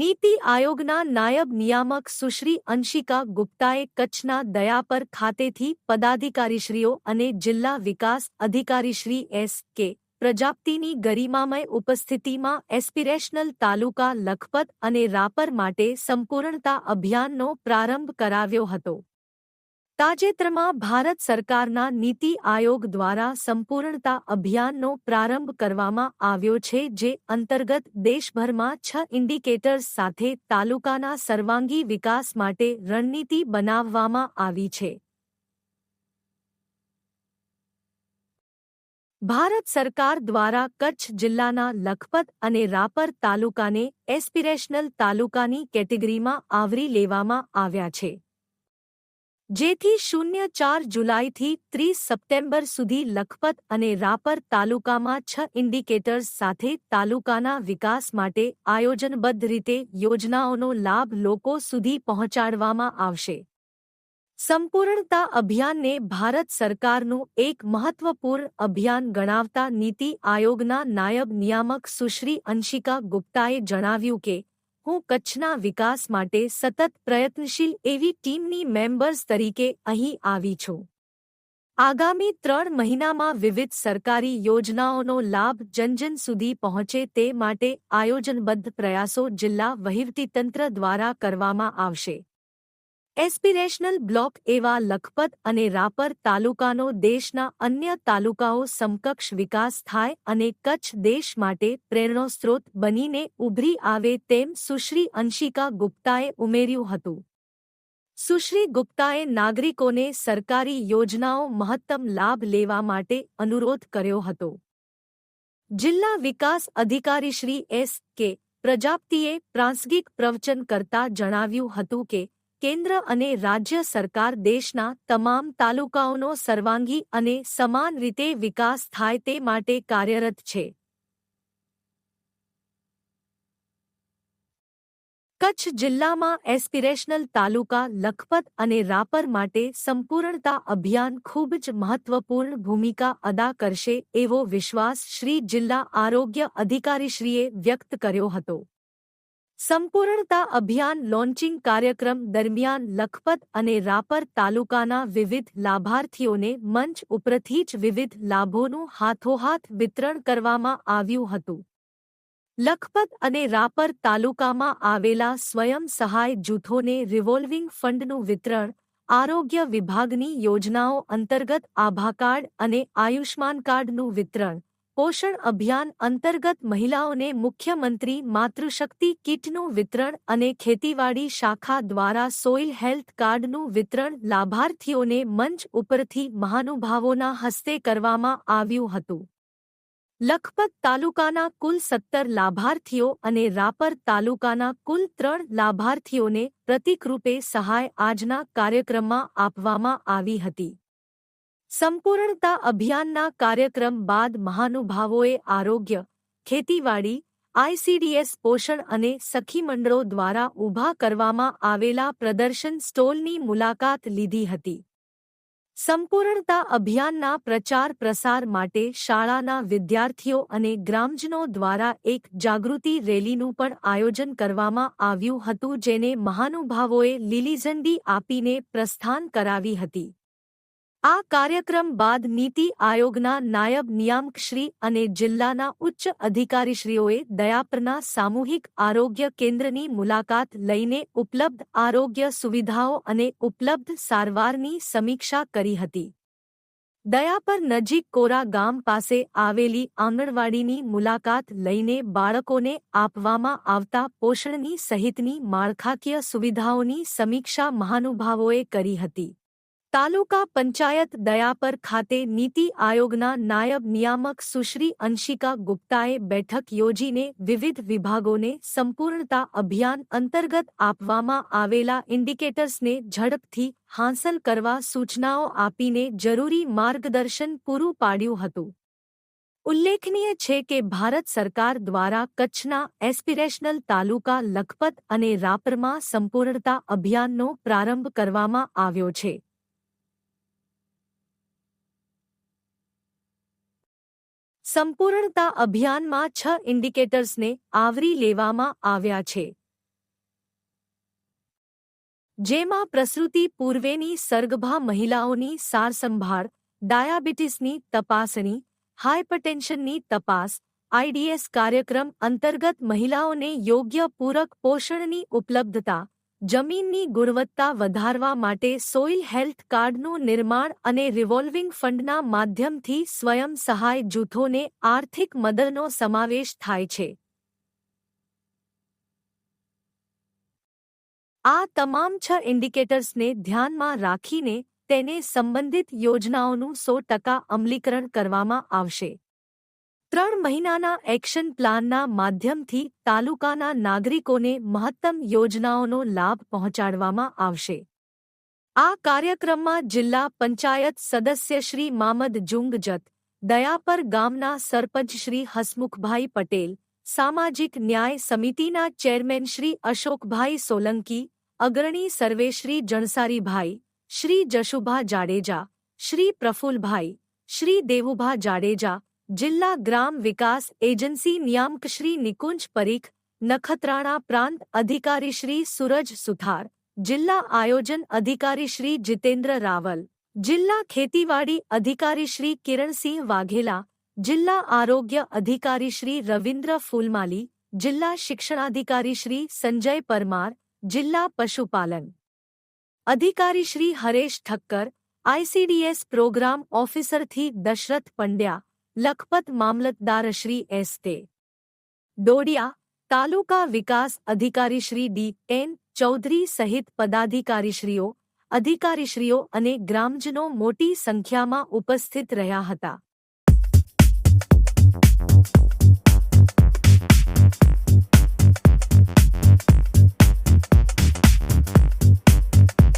નીતિ આયોગના નાયબ નિયામક સુશ્રી અંશિકા ગુપ્તાએ કચ્છના દયાપર ખાતેથી પદાધિકારીશ્રીઓ અને જિલ્લા વિકાસ અધિકારીશ્રી એસ કે પ્રજાપ્તિની ગરિમામય ઉપસ્થિતિમાં એસ્પિરેશનલ તાલુકા લખપત અને રાપર માટે સંપૂર્ણતા અભિયાનનો પ્રારંભ કરાવ્યો હતો. તાજેતરમાં ભારત સરકારના નીતિ આયોગ દ્વારા સંપૂર્ણતા અભિયાનનો પ્રારંભ કરવામાં આવ્યો છે, જે અંતર્ગત દેશભરમાં છ ઇન્ડિકેટર્સ સાથે તાલુકાના સર્વાંગી વિકાસ માટે રણનીતિ બનાવવામાં આવી છે. ભારત સરકાર દ્વારા કચ્છ જિલ્લાના લખપત અને રાપર તાલુકાને એસ્પિરેશનલ તાલુકાની કેટેગરીમાં આવરી લેવામાં આવ્યા છે. જેથી શૂન્ય ચાર જુલાઈથી ત્રીસ સપ્ટેમ્બર સુધી લખપત અને રાપર તાલુકામાં છ ઇન્ડિકેટર્સ સાથે તાલુકાના વિકાસ માટે આયોજનબદ્ધ રીતે યોજનાઓનો લાભ લોકો સુધી પહોંચાડવામાં આવશે. સંપૂર્ણતા અભિયાનને ભારત સરકારનું એક મહત્વપૂર્ણ અભિયાન ગણાવતા નીતિ આયોગના નાયબ નિયામક સુશ્રી અંશિકા ગુપ્તાએ જણાવ્યું કે હું કચ્છના વિકાસ માટે સતત પ્રયત્નશીલ એવી ટીમની મેમ્બર્સ તરીકે અહીં આવી છું. આગામી ત્રણ મહિનામાં વિવિધ સરકારી યોજનાઓનો લાભ જનજન સુધી પહોંચે તે માટે આયોજનબદ્ધ પ્રયાસો જિલ્લા વહીવટીતંત્ર દ્વારા કરવામાં આવશે. એસ્પિરેશનલ બ્લોક એવા લખપત અને રાપર તાલુકાનો દેશના અન્ય તાલુકાઓ સમકક્ષ વિકાસ થાય અને કચ્છ દેશ માટે પ્રેરણોસ્ત્રોત બનીને ઉભરી આવે તેમ સુશ્રી અંશિકા ગુપ્તાએ ઉમેર્યું હતું. સુશ્રી ગુપ્તાએ નાગરિકોને સરકારી યોજનાઓ મહત્તમ લાભ લેવા માટે અનુરોધ કર્યો હતો. જિલ્લા વિકાસ અધિકારી શ્રી એસ કે પ્રજાપતિએ પ્રાસંગિક પ્રવચન કરતા જણાવ્યું હતું કે કેન્દ્ર અને રાજ્ય સરકાર દેશના તમામ તાલુકાઓનો સર્વાંગી અને સમાન રીતે વિકાસ થાય તે માટે કાર્યરત છે. કચ્છ જિલ્લામાં એસ્પિરેશનલ તાલુકા લખપત અને રાપર માટે સંપૂર્ણતા અભિયાન ખૂબ જ મહત્વપૂર્ણ ભૂમિકા અદા કરશે એવો વિશ્વાસ શ્રી જિલ્લા આરોગ્ય અધિકારીશ્રીએ વ્યક્ત કર્યો હતો. સંપૂર્ણતા અભિયાન લોન્ચિંગ કાર્યક્રમ દરમિયાન લખપત અને રાપર તાલુકાના વિવિધ લાભાર્થીઓને મંચ ઉપરથી જ વિવિધ લાભોનું હાથોહાથ વિતરણ કરવામાં આવ્યું હતું. લખપત અને રાપર તાલુકામાં આવેલા સ્વયં સહાય જૂથોને રિવોલ્વિંગ ફંડનું વિતરણ, આરોગ્ય વિભાગની યોજનાઓ અંતર્ગત આભા કાર્ડ અને આયુષ્માન કાર્ડનું વિતરણ પોષણ અભિયાન અંતર્ગત મહિલાઓને મુખ્યમંત્રી માતૃશક્તિ કીટનું વિતરણ અને ખેતીવાડી શાખા દ્વારા સોઇલ હેલ્થ કાર્ડનું વિતરણ લાભાર્થીઓને મંચ ઉપરથી મહાનુભાવોના હસ્તે કરવામાં આવ્યું હતું. લખપત તાલુકાના કુલ સત્તર લાભાર્થીઓ અને રાપર તાલુકાના કુલ ત્રણ લાભાર્થીઓને પ્રતિકરૂપે સહાય આજના કાર્યક્રમમાં આપવામાં આવી હતી. સંપૂર્ણતા અભિયાનના કાર્યક્રમ બાદ મહાનુભાવોએ આરોગ્ય, ખેતીવાડી આઈસીડીએસ પોષણ અને સખી મંડળો દ્વારા ઊભા કરવામાં આવેલા પ્રદર્શન સ્ટોલની મુલાકાત લીધી હતી. સંપૂર્ણતા અભિયાનના પ્રચાર પ્રસાર માટે શાળાના વિદ્યાર્થીઓ અને ગ્રામજનો દ્વારા એક જાગૃતિ રેલીનું પણ આયોજન કરવામાં આવ્યું હતું, જેને મહાનુભાવોએ લીલીઝંડી આપીને પ્રસ્થાન કરાવી હતી. આ કાર્યક્રમ બાદ નીતિ આયોગના નાયબ નિયામકશ્રી અને જિલ્લાના ઉચ્ચ અધિકારીશ્રીઓએ દયાપરના સામૂહિક આરોગ્ય કેન્દ્રની મુલાકાત લઈને ઉપલબ્ધ આરોગ્ય સુવિધાઓ અને ઉપલબ્ધ સારવારની સમીક્ષા કરી હતી. દયાપર નજીક કોરા ગામ પાસે આવેલી આંગણવાડીની મુલાકાત લઈને બાળકોને આપવામાં આવતા પોષણની સહિતની માળખાકીય સુવિધાઓની સમીક્ષા મહાનુભાવોએ કરી હતી. તાલુકા પંચાયત દયાપર ખાતે નીતિ આયોગના નાયબ નિયામક સુશ્રી અંશિકા ગુપ્તાએ બેઠક યોજીને વિવિધ વિભાગોને સંપૂર્ણતા અભિયાન અંતર્ગત આપવામાં આવેલા ઇન્ડિકેટર્સને ઝડપથી હાંસલ કરવા સૂચનાઓ આપીને જરૂરી માર્ગદર્શન પૂરું પાડ્યું હતું. ઉલ્લેખનીય છે કે ભારત સરકાર દ્વારા કચ્છના એસ્પિરેશનલ તાલુકા લખપત અને રાપરમાં સંપૂર્ણતા અભિયાનનો પ્રારંભ કરવામાં આવ્યો છે. સંપૂર્ણતા અભિયાનમાં છ ઇન્ડિકેટર્સને આવરી લેવામાં આવ્યા છે જેમાં પ્રસૂતિ પૂર્વેની સર્ગભા મહિલાઓની સારસંભાળ ડાયાબિટીસની તપાસણી હાઇપરટેન્શનની તપાસ આઈડીએસ કાર્યક્રમ અંતર્ગત મહિલાઓને યોગ્ય પૂરક પોષણની ઉપલબ્ધતા જમીનની ગુણવત્તા વધારવા માટે સોઇલ હેલ્થ કાર્ડનું નિર્માણ અને રિવોલ્વિંગ ફંડના માધ્યમથી સ્વયં સહાય જૂથોને આર્થિક મદદનો સમાવેશ થાય છે. આ તમામ છ ઇન્ડિકેટર્સને ધ્યાનમાં રાખીને તેને સંબંધિત યોજનાઓનું સો ટકા અમલીકરણ કરવામાં આવશે. ત્રણ મહિનાના એક્શન પ્લાનના માધ્યમથી તાલુકાના નાગરિકોને મહત્તમ યોજનાઓનો લાભ પહોંચાડવામાં આવશે. આ કાર્યક્રમમાં જિલ્લા પંચાયત સદસ્ય શ્રી મામદ જુંગજત, દયાપર ગામના સરપંચ શ્રી હસમુખભાઈ પટેલ, સામાજિક ન્યાય સમિતિના ચેરમેન શ્રી અશોકભાઈ સોલંકી, અગ્રણી સર્વેશ્રી જણસારીભાઈ, શ્રી જશુભા જાડેજા, શ્રી પ્રફુલભાઈ, શ્રી દેવુભા જાડેજા જિલ્લા ગ્રામ વિકાસ એજન્સી નિયામક શ્રી નિકુંજ પરીખ નખત્રાણા પ્રાંત અધિકારી શ્રી સુરજ સુથાર જિલ્લા આયોજન અધિકારી શ્રી જીતેન્દ્ર રાવલ જિલ્લા ખેતીવાડી અધિકારી શ્રી કિરણસિંહ વાઘેલા જિલ્લા આરોગ્ય અધિકારી શ્રી રવિન્દ્ર ફૂલમાલી જિલ્લા શિક્ષણાધિકારી શ્રી સંજય પરમાર જિલ્લા પશુપાલન અધિકારી શ્રી હરેશ ઠક્કર આઈસીડીએસ પ્રોગ્રામ ઓફિસરથી દશરથ પંડ્યા લખપત મામલતદાર શ્રી એસ તે. ડોડિયા તાલુકા વિકાસ અધિકારી શ્રી ડી એન ચૌધરી સહિત પદાધિકારીશ્રીઓ, અધિકારીશ્રીઓ અને ગ્રામજનો મોટી સંખ્યામાં ઉપસ્થિત રહ્યા હતા.